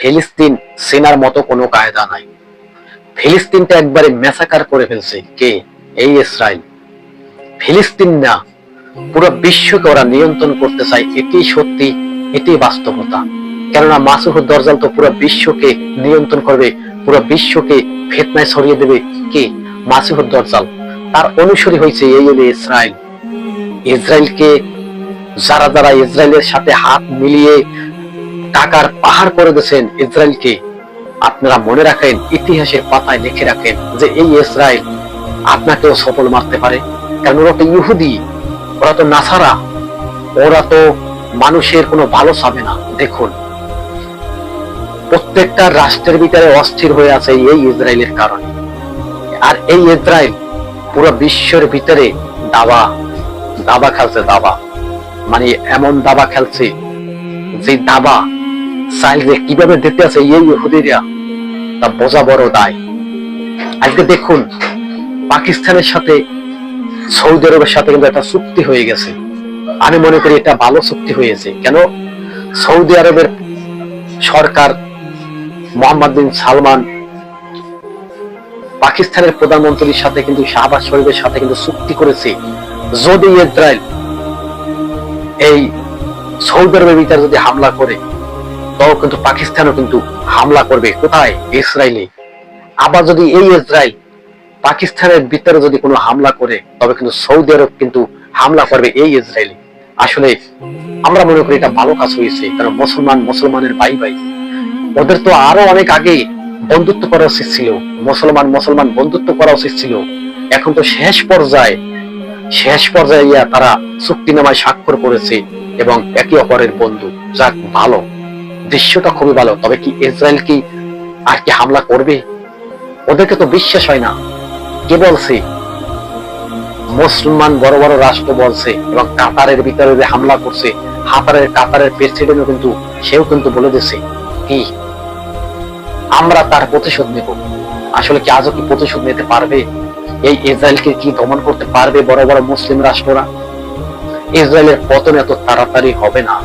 ফিলিস্তিন সেনার মতো কোনো কায়দা নাই। ফিলিস্তিনটা একবারে মেসাকার করে ফেলছে। কে? এই ইসরায়েল। ফিলিস্তিন না, পুরো বিশ্বকে ওরা নিয়ন্ত্রণ করতে চায়, এটি সত্যি, এটি বাস্তবতা। কেননা মাসুহুদ দরজাল তো পুরো বিশ্বকে নিয়ন্ত্রণ করবে, পুরো বিশ্বকে ফেতনায় ছড়িয়ে দেবে। কে? মাসুহুদ দরজাল। তার অনুসারী হয়েছে এই হলো ইসরায়েল। ইসরায়েলকে যারা যারা ইসরায়েলের সাথে হাত মিলিয়ে টাকার পাহাড় করে দিয়েছেন ইসরায়েলকে। আপনারা মনে রাখেন, ইতিহাসের পাতায় লিখে রাখেন যে এই ইসরায়েল আপনাকেও সফল মারতে পারে। কারণ ওরা তো ইহুদি, ওরা তো নাসারা, ওরা তো মানুষের কোনো ভালো চাবে না। দেখুন, প্রত্যেকটা রাষ্ট্রের ভিতরে অস্থির হয়ে আছে এই ইসরায়েলের কারণে। আর এই ইসরায়েল পুরো বিশ্বের ভিতরে দাবা দাবা খেলছে, দাবা। মানে এমন দাবা খেলছে যে দাবা কীভাবে আছে, এই ইহুদিরা তা বোঝা বড় দায়। আজকে দেখুন, পাকিস্তানের সাথে, সৌদি আরবের সাথে কিন্তু একটা চুক্তি হয়ে গেছে। আমি মনে করি এটা ভালো চুক্তি হয়েছে। কেন? সৌদি আরবের সরকার মোহাম্মদ বিন সালমান পাকিস্তানের প্রধানমন্ত্রীর সাথে কিন্তু শাহবাজ শরীফের সাথে কিন্তু চুক্তি করেছে। যদি ইসরায়েল এই সৌদি আরবের ভিতরে যদি হামলা করে তাও কিন্তু পাকিস্তানও কিন্তু হামলা করবে। কোথায়? ইসরায়েলে আবার যদি এই ইসরায়েল পাকিস্তানের ভিতরে যদি কোনো হামলা করে, তবে কিন্তু সৌদি আরব কিন্তু হামলা করবে এই ইসরায়েলে আসলে আমরা মনে করি এটা ভালো কাজ হয়েছে, কারণ মুসলমান, মুসলমানের ভাই ভাই, ওদের তো আরও অনেক আগে বন্ধুত্ব করা উচিত ছিল। মুসলমান মুসলমান বন্ধুত্ব করা উচিত ছিল। এখন তো শেষ পর্যায়ে শেষ পর্যায়ে ইয়া তারা চুক্তিনামায় স্বাক্ষর করেছে এবং একে অপরের বন্ধু। যাক, ভালো। দৃশ্যটা খুবই ভালো। তবে কি ইসরায়েল কি আর কি হামলা করবে? ওদেরকে তো বিশ্বাস হয় না। কে বলছে? মুসলমান বড় বড় রাষ্ট্র বলছে এবং কাতারের ভিতরে যে হামলা করছে, হাতারের কাতারের প্রেসিডেন্টও কিন্তু, সেও কিন্তু বলে দিছে কি? আমরা তার প্রতিশোধ নেব। আসলে কি আজও কি প্রতিশোধ নিতে পারবে? এই ইসরায়েলকে কি দমন করতে পারবে বড় বড় মুসলিম রাষ্ট্ররা? ইসরায়েলের পতন এত তাড়াতাড়ি হবে না।